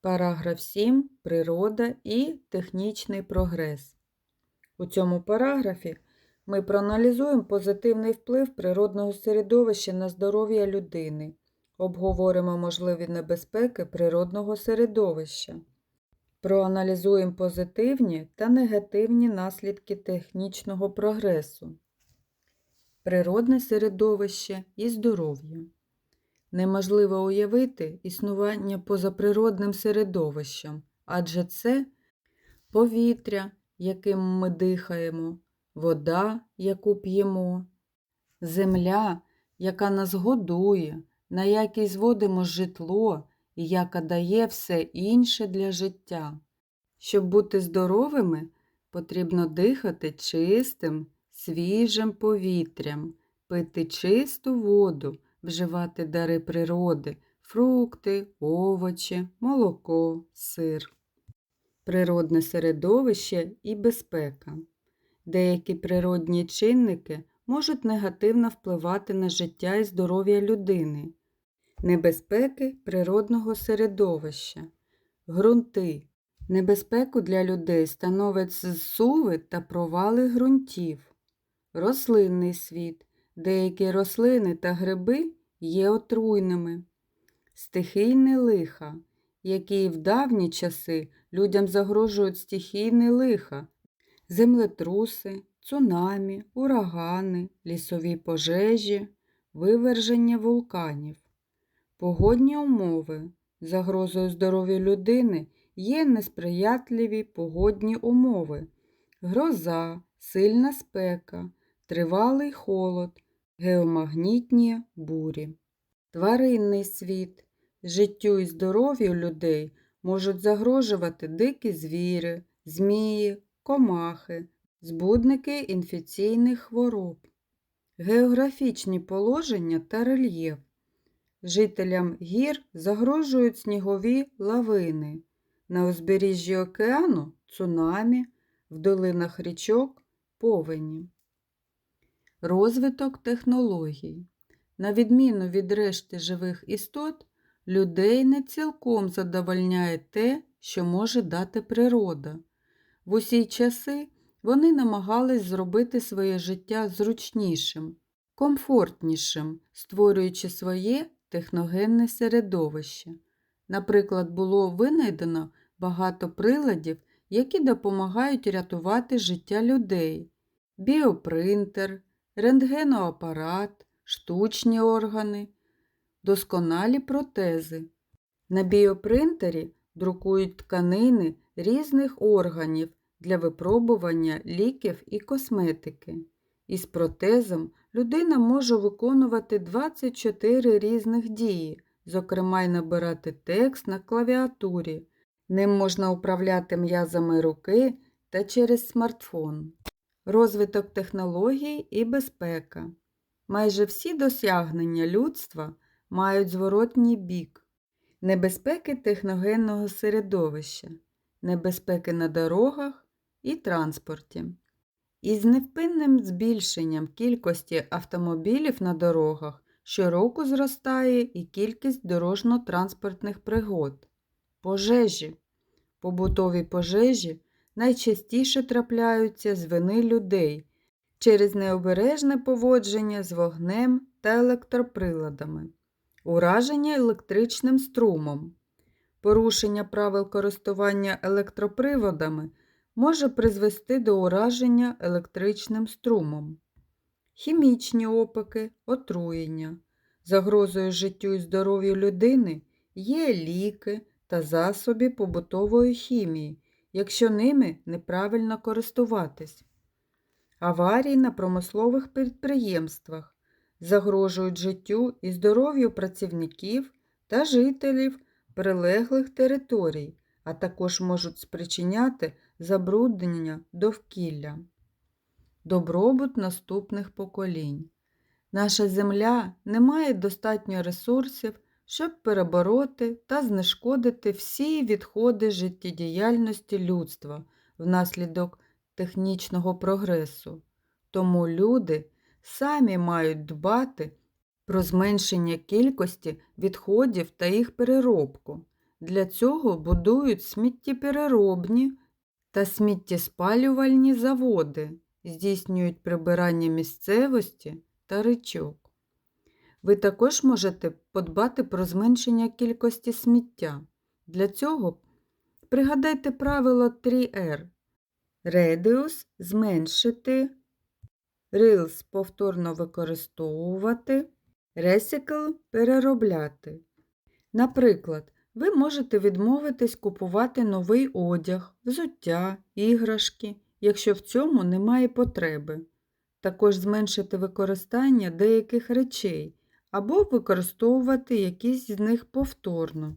Параграф 7. Природа і технічний прогрес. У цьому параграфі ми проаналізуємо позитивний вплив природного середовища на здоров'я людини, обговоримо можливі небезпеки природного середовища, проаналізуємо позитивні та негативні наслідки технічного прогресу, природне середовище і здоров'я. Неможливо уявити існування позаприродним середовищем, адже це повітря, яким ми дихаємо, вода, яку п'ємо, земля, яка нас годує, на якій зводимо житло і яка дає все інше для життя. Щоб бути здоровими, потрібно дихати чистим, свіжим повітрям, пити чисту воду вживати дари природи, фрукти, овочі, молоко, сир. Природне середовище і безпека. Деякі природні чинники можуть негативно впливати на життя і здоров'я людини. Небезпеки природного середовища. Грунти. Небезпеку для людей становить зсуви та провали ґрунтів. Рослинний світ. Деякі рослини та гриби є отруйними. Стихійне лиха, які в давні часи людям загрожують стихійне лиха, землетруси, цунамі, урагани, лісові пожежі, виверження вулканів. Погодні умови. Загрозою здоров'я людини є несприятливі погодні умови, гроза, сильна спека, тривалий холод геомагнітні бурі. Тваринний світ. Життю і здоров'ю людей можуть загрожувати дикі звіри, змії, комахи, збудники інфекційних хвороб, географічні положення та рельєф. Жителям гір загрожують снігові лавини, на узбережжі океану цунамі, в долинах річок повені. Розвиток технологій. На відміну від решти живих істот, людей не цілком задовольняє те, що може дати природа. В усі часи вони намагались зробити своє життя зручнішим, комфортнішим, створюючи своє техногенне середовище. Наприклад, було винайдено багато приладів, які допомагають рятувати життя людей, біопринтер рентгеноапарат, штучні органи, досконалі протези. На біопринтері друкують тканини різних органів для випробування ліків і косметики. Із протезом людина може виконувати 24 різних дії, зокрема й набирати текст на клавіатурі. Ним можна управляти м'язами руки та через смартфон розвиток технологій і безпека. Майже всі досягнення людства мають зворотній бік, небезпеки техногенного середовища, небезпеки на дорогах і транспорті. Із невпинним збільшенням кількості автомобілів на дорогах щороку зростає і кількість дорожньо-транспортних пригод, пожежі, побутові пожежі найчастіше трапляються з вини людей через необережне поводження з вогнем та електроприладами, ураження електричним струмом. Порушення правил користування електроприводами може призвести до ураження електричним струмом, хімічні опики, отруєння. Загрозою життю і здоров'ю людини є ліки та засоби побутової хімії, якщо ними неправильно користуватись. Аварії на промислових підприємствах загрожують життю і здоров'ю працівників та жителів прилеглих територій, а також можуть спричиняти забруднення довкілля. Добробут наступних поколінь. Наша Земля не має достатньо ресурсів щоб перебороти та знешкодити всі відходи життєдіяльності людства внаслідок технічного прогресу. Тому люди самі мають дбати про зменшення кількості відходів та їх переробку. Для цього будують сміттєпереробні та сміттєспалювальні заводи, здійснюють прибирання місцевості та річок. Ви також можете подбати про зменшення кількості сміття. Для цього пригадайте правило 3R. Reduce – зменшити, Reels – повторно використовувати, Recycle – переробляти. Наприклад, ви можете відмовитись купувати новий одяг, взуття, іграшки, якщо в цьому немає потреби. Також зменшити використання деяких речей або використовувати якісь з них повторно.